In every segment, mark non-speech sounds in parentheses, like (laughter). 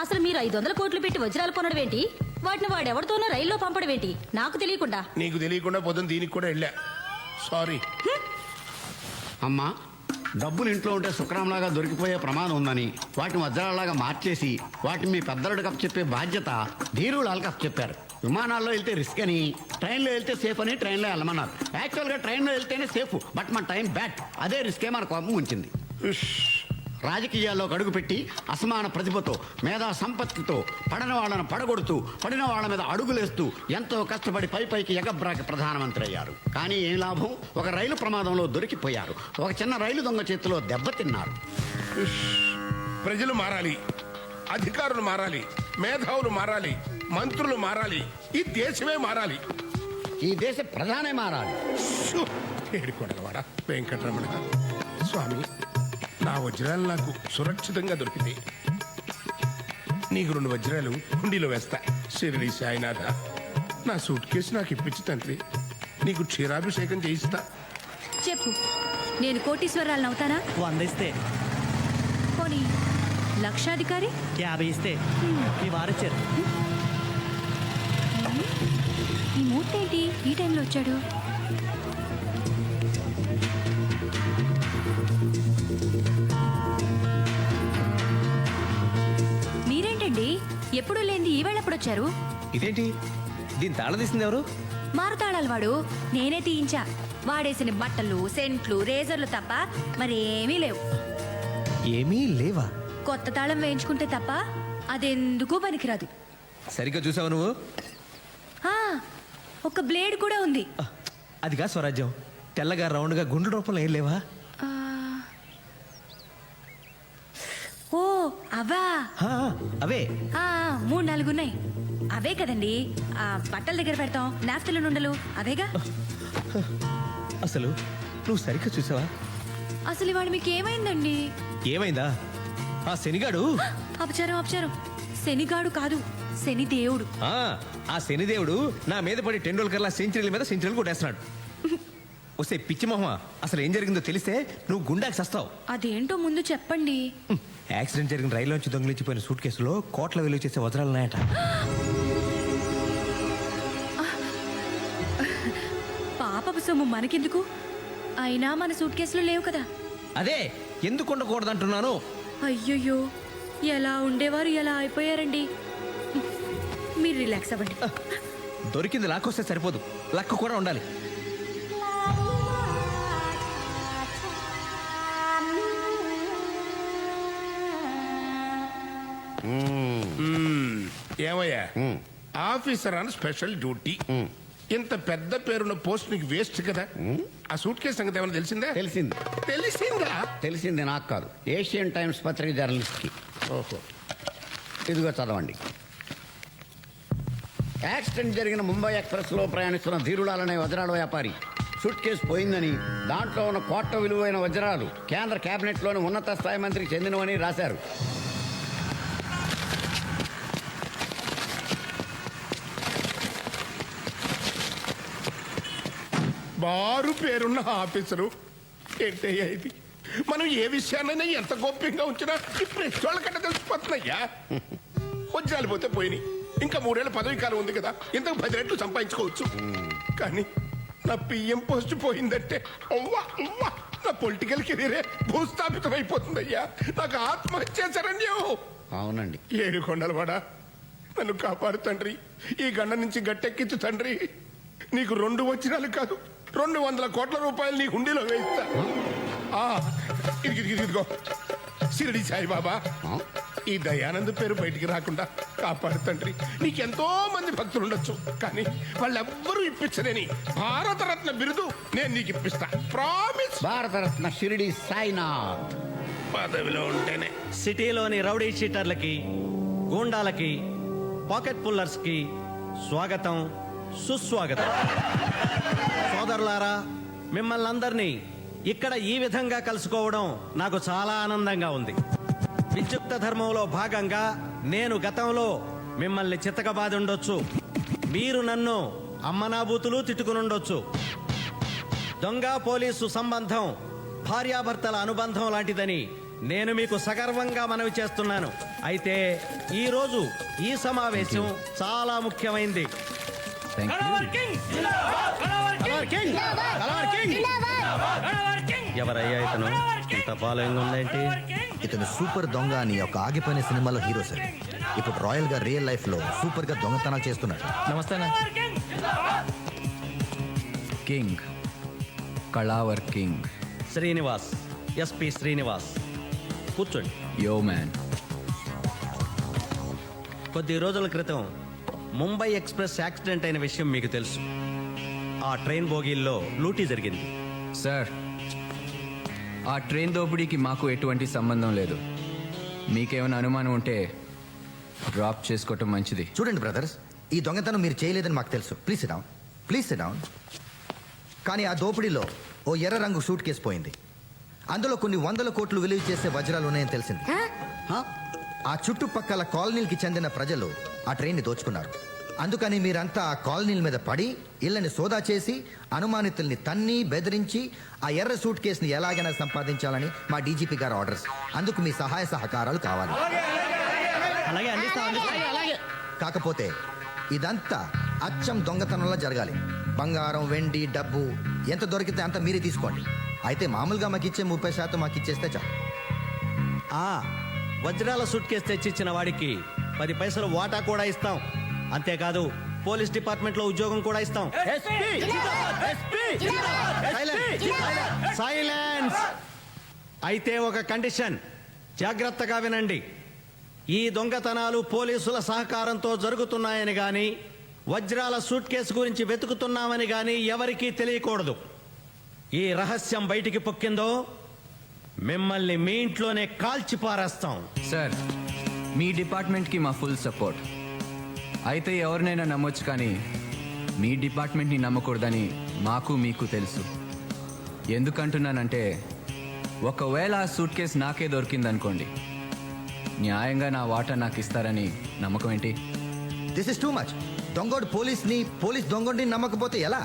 అసలు మీరు ఐదు వందల కోట్లు పెట్టి వజ్రాలు కొనడం ఏంటి వాటిని వాడెవరితోనో రైల్లో పంపడం ఏంటి నాకు తెలియకుండా. నీకు తెలియకుండా పొద్దున్న దీనికి కూడా వెళ్ళా. సారీ అమ్మా డబ్బులు ఇంట్లో ఉంటే శుక్రంలాగా దొరికిపోయే ప్రమాదం ఉందని వాటిని వజ్రాలలాగా మార్చేసి వాటిని మీ పెద్దలకు కప్ చెప్పే బాధ్యత ధీరులు కప్ చెప్పారు. విమానాల్లో వెళ్తే రిస్క్ అని ట్రైన్లో వెళ్తే సేఫ్ అని ట్రైన్లో వెళ్ళమన్నారు. యాక్చువల్గా ట్రైన్లో వెళ్తేనే సేఫ్ బట్ మన టైం బ్యాట్ అదే రిస్కే మన కోపం ఉంచింది. రాజకీయాల్లో అడుగుపెట్టి అసమాన ప్రతిభతో మేధా సంపత్తితో పడని వాళ్ళను పడగొడుతూ పడిన వాళ్ళ మీద అడుగులేస్తూ ఎంతో కష్టపడి పై పైకి ఎగబ్రాకి ప్రధానమంత్రి అయ్యారు. కానీ ఏం లాభం? ఒక రైలు ప్రమాదంలో దొరికిపోయారు. ఒక చిన్న రైలు దొంగ చేతిలో దెబ్బతిన్నారు ప్రజలు మారాలి. అధికారులు మారాలి. మేధావులు మారాలి. మంత్రులు మారాలి. ఈ దేశమే మారాలి. ఈ దేశ ప్రధానే మారాలి. వెంకటరమణ స్వామి నా వజ్రాలు నాకు సురక్షితంగా దొరికింది. నీకు రెండు వజ్రాలు హుండీలో వేస్తా. షిరిడి సాయినాథ నా సూట్ కేసు నాకు ఇప్పించి తండ్రి. నీకు క్షీరాభిషేకం చేయిస్తా. చెప్పు నేను కోటీశ్వరాలను అవుతానా? వంద ఇస్తే. పోనీ లక్షాధికారి? యాభై ఇస్తే. మీ వారిచ్చారు ఈ మూర్తి ఏంటి ఈ టైంలో వచ్చాడు. వచ్చారు? ఇదేంటి? దీని తాళం తీసింది ఎవరు? మారుతాడాలి వాడు నేనే తీయించా. వాడేసిన బట్టలు సెంట్లు రేజర్లు తప్ప మరేమీ లేవు. ఏమీ లేవా? కొత్త తాళం వేయించుకుంటే తప్ప అదెందుకు పనికిరాదు. సరిగ్గా చూసావా నువ్వు? ఆ, ఒక బ్లేడ్ కూడా ఉంది. అదిగా స్వరాజ్యం. తెల్లగా రౌండ్గా గుండు రూపంలో ఏం లేవా ఆ. ఓ అవా? ఆ, అవే. ఆ, మూడు నాలుగు ఉన్నాయి అవే కదండి. ఆ బట్టల దగ్గర పెడతాం. నాఫ్తల నుండలు అవేగా? అసలు నువ్వు సరిగ్గా చూసావా? అసలు ఇవాళ మీకు ఏమైందండి? ఏమైందా? ఆ శనిగాడు? అపచారం అపచారం. శనిగాడు కాదు శని దేవుడు ఆ, ఆ శనిదేవుడు నా మీద పడి టెండూల్కర్లా సెంచరీల మీద సెంచరీలు కొట్టేస్తున్నాడు. వస్తే పిచ్చి మొహమ? అసలు ఏం జరిగిందో తెలిస్తే నువ్వు గుండాకి సస్తావు. అదేంటో ముందు చెప్పండి. హ్మ్, యాక్సిడెంట్ జరిగిన రైల్లోంచి దొంగిలించిపోయిన సూట్ కేసులో కోట్ల విలువ చేసే వజ్రాలు ఉన్నాయట. పాపపు సొమ్ము మనకెందుకు? అయినా మన సూట్ కేసులు లేవు కదా. అదే ఎందుకు ఉండకూడదంటున్నాను? అయ్యయ్యో ఎలా ఉండేవారు ఎలా అయిపోయారండి? మీరు రిలాక్స్ అవ్వండి. దొరికింది లాక్కొస్తే సరిపోదు. లక్క కూడా ఉండాలి. ఏమయ్యా? ఆఫీసర్ అని స్పెషల్ డ్యూటీ. ఇంత పెద్ద పేరున్న పోస్ట్ నీకు వేస్ట్ కదా? ఆ సూట్ కేసు సంగతి ఏమైనా తెలిసిందా? తెలిసింది. తెలిసిందా? తెలిసింది నాకు కాదు. ఏషియన్ టైమ్స్ పత్రిక జర్నలిస్ట్కి. ఓహో. ఇదిగో చదవండి. యాక్సిడెంట్ జరిగిన ముంబై ఎక్స్ప్రెస్లో ప్రయాణిస్తున్న ధీరులాలనే వజ్రాల వ్యాపారి. సూట్ కేసు పోయిందని దాంట్లో ఉన్న కోట్ల విలువైన వజ్రాలు కేంద్ర కేబినెట్లోని ఉన్నత స్థాయి మంత్రికి చెందినవని రాశారు. బారు పేరున్న ఆఫీసరు. ఏంటయ్యా ఇది? మనం ఏ విషయాన్నైనా ఎంత గోప్యంగా ఉంచినా ఈ ప్రెస్ వాళ్ళకంటే తెలిసిపోతున్నాయ్యా. వజ్రాలు పోతే పోయినాయి. ఇంకా మూడేళ్ళ పదవి కాలం ఉంది కదా. ఇంతకు పది రెట్లు సంపాదించుకోవచ్చు. కానీ నా పిఎం పోస్ట్ పోయిందంటే అవ్వా అవ్వా నా పొలిటికల్ కెరీరే భూస్థాపితం అయిపోతుందయ్యా. నాకు ఆత్మహత్య శరణ్యం. అవునండి. ఏడు కొండలవాడా నన్ను కాపాడు తండ్రి. ఈ గండ నుంచి గట్టెక్కించు తండ్రి. నీకు రెండు వచ్చినాలు కాదు. రెండు వందల కోట్ల రూపాయలు నీ హుండీలో వేయిస్తా. ఆ, ఇదిగో షిరిడి సాయిబాబా? ఈ దయానంద్ పేరు బయటికి రాకుండా కాపాడు తండ్రి. నీకెంతో మంది భక్తులు ఉండొచ్చు కానీ వాళ్ళెవ్వరూ ఇప్పించలేని భారతరత్న బిరుదు నేను నీకు ఇప్పిస్తా. ప్రామిస్ భారతరత్న షిరిడి సాయినాథ్. పదవిలో ఉంటేనే. సిటీలోని రౌడీ షీటర్లకి గూండాలకి పాకెట్ పుల్లర్స్కి స్వాగతం. సుస్వాగతం. సోదరులారా మిమ్మల్ని అందరినీ ఇక్కడ ఈ విధంగా కలుసుకోవడం నాకు చాలా ఆనందంగా ఉంది. విద్యుక్త ధర్మంలో భాగంగా నేను గతంలో మిమ్మల్ని చితకబాది ఉండొచ్చు మీరు నన్ను అమ్మనాబూతులు తిట్టుకునుండొచ్చు. దొంగ పోలీసు సంబంధం భార్యాభర్తల అనుబంధం లాంటిదని నేను మీకు సగర్వంగా మనవి చేస్తున్నాను. అయితే ఈ రోజు ఈ సమావేశం చాలా ముఖ్యమైంది. ఎవరయ్యా ఇతను? ఇంత ఫాలోయింగ్ ఉందేంటి? ఇతను సూపర్ దొంగ అని ఒక ఆగిపోయిన సినిమాలో హీరో సార్. ఇప్పుడు రాయల్గా రియల్ లైఫ్లో సూపర్గా దొంగతనాలు చేస్తున్నాడు నమస్తే కింగ్. కళావర్ కింగ్. శ్రీనివాస్. ఎస్పి శ్రీనివాస్. కూర్చోండి. Yo man. కొద్ది రోజుల క్రితం ముంబై ఎక్స్ప్రెస్ యాక్సిడెంట్ అయిన విషయం మీకు తెలుసు. ఆ ట్రైన్ బోగీల్లో లూటీ జరిగింది. సార్ ఆ ట్రైన్ దోపిడీకి మాకు ఎటువంటి సంబంధం లేదు. మీకేమైనా అనుమానం ఉంటే డ్రాప్ చేసుకోవటం మంచిది. చూడండి బ్రదర్స్ ఈ దొంగతనం మీరు చేయలేదని మాకు తెలుసు. ప్లీజ్ డౌన్ ప్లీజ్ డౌన్ కానీ ఆ దోపిడీలో ఓ ఎర్ర రంగు సూట్ కేసు పోయింది. అందులో కొన్ని వందల కోట్లు విలువ చేసే వజ్రాలు ఉన్నాయని తెలిసింది. హ? ఆ చుట్టుపక్కల కాలనీలకి చెందిన ప్రజలు ఆ ట్రైన్ని దోచుకున్నారు. అందుకని మీరంతా ఆ కాలనీల మీద పడి ఇళ్ళని సోదా చేసి అనుమానితుల్ని తన్ని బెదిరించి ఆ ఎర్ర సూట్ కేసుని ఎలాగైనా సంపాదించాలని మా డీజీపీ గారు ఆర్డర్స్. అందుకు మీ సహాయ సహకారాలు కావాలి. కాకపోతే ఇదంతా అచ్చం దొంగతనంలో జరగాలి. బంగారం వెండి డబ్బు ఎంత దొరికితే అంత మీరే తీసుకోండి. అయితే మామూలుగా మాకు ఇచ్చే ముప్పై శాతం మాకు ఇచ్చేస్తే చాలు. ఆ వజ్రాల సూట్ కేసు తెచ్చిచ్చిన వాడికి పది పైసలు వాటా కూడా ఇస్తాం. అంతేకాదు పోలీస్ డిపార్ట్మెంట్లో ఉద్యోగం కూడా ఇస్తాం. సైలెన్స్! అయితే ఒక కండిషన్. జాగ్రత్తగా వినండి. ఈ దొంగతనాలు పోలీసుల సహకారంతో జరుగుతున్నాయని గాని వజ్రాల సూట్ కేసు గురించి వెతుకుతున్నామని గాని ఎవరికీ తెలియకూడదు. ఈ రహస్యం బయటికి పొక్కిందో మిమ్మల్ని మీ ఇంట్లోనే కాల్చి పారేస్తాం సార్ మీ డిపార్ట్మెంట్కి మా ఫుల్ సపోర్ట్. అయితే ఎవరినైనా నమ్మొచ్చు కానీ మీ డిపార్ట్మెంట్ని నమ్మకూడదని మాకు మీకు తెలుసు. ఎందుకంటున్నానంటే ఒకవేళ ఆ సూట్ కేసు నాకే దొరికిందనుకోండి న్యాయంగా నా వాటా నాకు ఇస్తారని నమ్మకం ఏంటి? దిస్ ఇస్ టూ మచ్ దొంగోడు పోలీస్ని పోలీస్ దొంగోడిని నమ్మకపోతే ఎలా?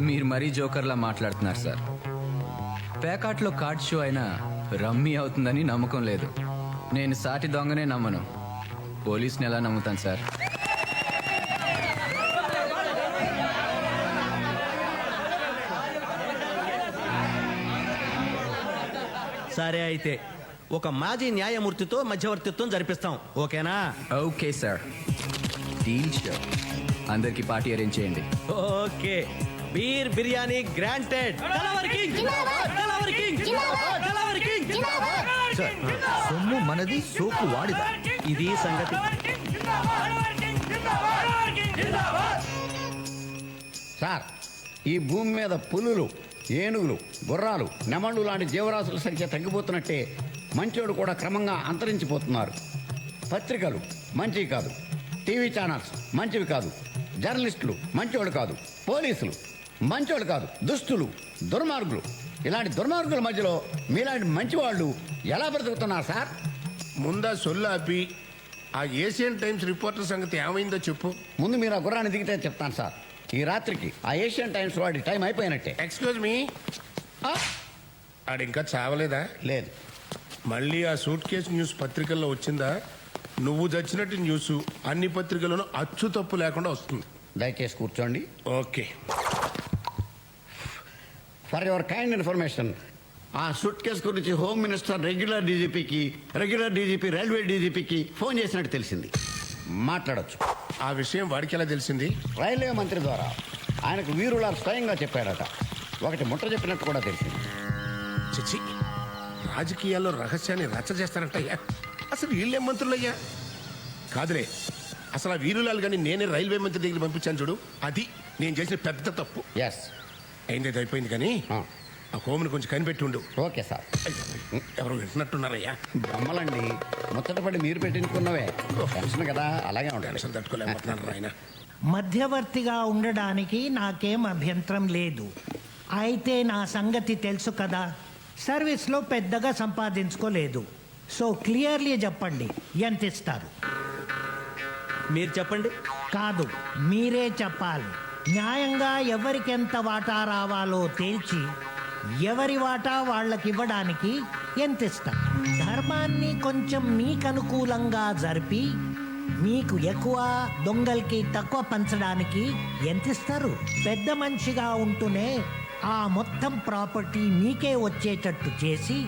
మీరు మరీ జోకర్లా మాట్లాడుతున్నారు సార్. పేకాట్లో కార్డ్ షో అయినా రమ్మీ అవుతుందని నమ్మకం లేదు. నేను సాటి దొంగనే నమ్మను. పోలీస్ని ఎలా నమ్ముతాను సార్? సరే అయితే ఒక మాజీ న్యాయమూర్తితో మధ్యవర్తిత్వం జరిపిస్తాం. ఓకేనా? Okay sir. Deal show. అందరికి పార్టీ అరేంజ్ చేయండి. Okay. Beer biryani granted. Sir సొమ్ము మనది సోకు వాడిదా? ఇది సంగతి. సార్ ఈ భూమి మీద పులులు ఏనుగులు గుర్రాలు నెమళ్ళు లాంటి జీవరాశుల సంఖ్య తగ్గిపోతున్నట్టే మంచోడు కూడా క్రమంగా అంతరించిపోతున్నారు. పత్రికలు మంచివి కాదు. టీవీ ఛానల్స్ మంచివి కాదు. జర్నలిస్టులు మంచోడు కాదు. పోలీసులు మంచోడు కాదు దుస్తులు దుర్మార్గులు. ఇలాంటి దుర్మార్గుల మధ్యలో మీలాంటి మంచివాళ్ళు ఎలా బ్రతుకుతున్నారు సార్? ముందా సొల్లు ఆపి ఆ ఏషియన్ టైమ్స్ రిపోర్టర్ సంగతి ఏమైందో చెప్పు. ముందు మీరు ఆ గుర్రాన్ని దిగితే చెప్తాను సార్. ఈ రాత్రికి ఆ ఏషియన్ టైమ్స్ వాడి టైం అయిపోయినట్టే. ఎక్స్క్యూజ్ మీ ఆడు ఇంకా చావలేదా? లేదు. మళ్ళీ ఆ సూట్ కేసు న్యూస్ పత్రికల్లో వచ్చిందా? నువ్వు చచ్చినట్టు న్యూస్ అన్ని పత్రికల్లోనూ అచ్చు తప్పు లేకుండా వస్తుంది. దయచేసి కూర్చోండి. Okay. For your kind information ఆ సూట్ కేసు గురించి హోమ్ మినిస్టర్ రెగ్యులర్ డీజీపీకి రెగ్యులర్ డీజీపీ రైల్వే డీజీపీకి ఫోన్ చేసినట్టు తెలిసింది. మాట్లాడొచ్చు. ఆ విషయం వాడికి ఎలా తెలిసింది? రైల్వే మంత్రి ద్వారా ఆయనకు వీరులా స్వయంగా చెప్పాడట ఒకటి ముట్ట చెప్పినట్టు కూడా తెలిసింది. చిచి రాజకీయాల్లో రహస్యాన్ని రచ్చ చేస్తారంటయ్యా. అసలు వీళ్ళే మంత్రులయ్యా? కాదులే అసలు ఆ వీరులాలు కానీ నేనే రైల్వే మంత్రి దగ్గర పంపించాను చూడు. అది నేను చేసిన పెద్ద తప్పు. ఎస్ అయింది అయిపోయింది కానీ ఆ. హోమ్ని కొంచెం కనిపెట్టి ఉండు ఓకే సార్. అయ్యో, ఎవరు వింటున్నట్టున్నారయ్యా. బొమ్మలండి. ముచ్చటపడి మీరు పెట్టించుకున్నవే. టెన్షన్ కదా అలాగే ఉంటాయి టెన్షన్ తట్టుకోలేకపోతున్నాను ఆయన మధ్యవర్తిగా ఉండడానికి నాకేం అభ్యంతరం లేదు. అయితే నా సంగతి తెలుసు కదా సర్వీస్లో పెద్దగా సంపాదించుకోలేదు. సో క్లియర్లీ చెప్పండి ఎంత ఇస్తారు? మీరు చెప్పండి. కాదు మీరే చెప్పాలి. న్యాయంగా ఎవరికెంత వాటా రావాలో తేల్చి ఎవరి వాటా వాళ్ళకి ఇవ్వడానికి ఎంత ధర్మాన్ని కొంచెం మీకు అనుకూలంగా జరిపి మీకు ఎక్కువ దొంగలకి తక్కువ పంచడానికి ఎంత ఇస్తారు పెద్ద మనిషిగా ఉంటూనే ఆ మొత్తం ప్రాపర్టీ మీకే వచ్చేటట్టు చేసి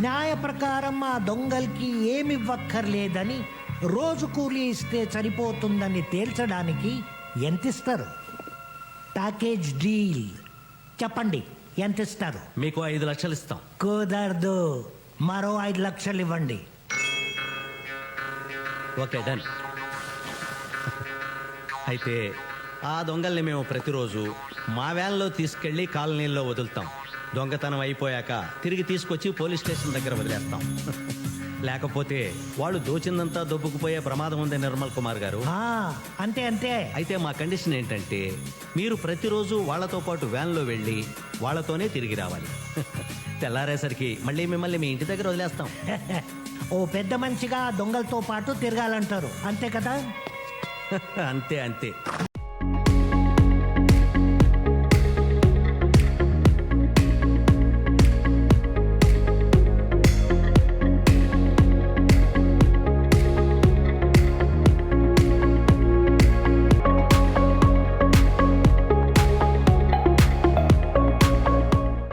న్యాయ ప్రకారం ఆ దొంగలకి ఏమివ్వక్కర్లేదని రోజు కూలీ ఇస్తే సరిపోతుందని తేల్చడానికి ఎంత ఇస్తారు ప్యాకేజ్ డీల్. చెప్పండి ఎంత ఇస్తారు? మీకు ఐదు లక్షలు ఇస్తాం. కుదరదు. మరో ఐదు లక్షలు ఇవ్వండి. Okay done. అయితే ఆ దొంగల్ని మేము ప్రతిరోజు మా వ్యాన్లో తీసుకెళ్ళి కాలనీల్లో వదులుతాం. దొంగతనం అయిపోయాక తిరిగి తీసుకొచ్చి పోలీస్ స్టేషన్ దగ్గర వదిలేస్తాం. లేకపోతే వాళ్ళు దోచిందంతా దొబ్బుకుపోయే ప్రమాదం ఉంది నిర్మల్ కుమార్ గారు. ఆ, అంతే అంతే. అయితే మా కండిషన్ ఏంటంటే మీరు ప్రతిరోజు వాళ్ళతో పాటు వ్యాన్లో వెళ్ళి వాళ్ళతోనే తిరిగి రావాలి. (laughs) తెల్లారేసరికి మళ్ళీ మిమ్మల్ని మీ ఇంటి దగ్గర వదిలేస్తాం. (laughs) ఓ పెద్ద మనిషిగా దొంగలతో పాటు తిరగాలంటారు. అంతే కదా? (laughs) అంతే అంతే.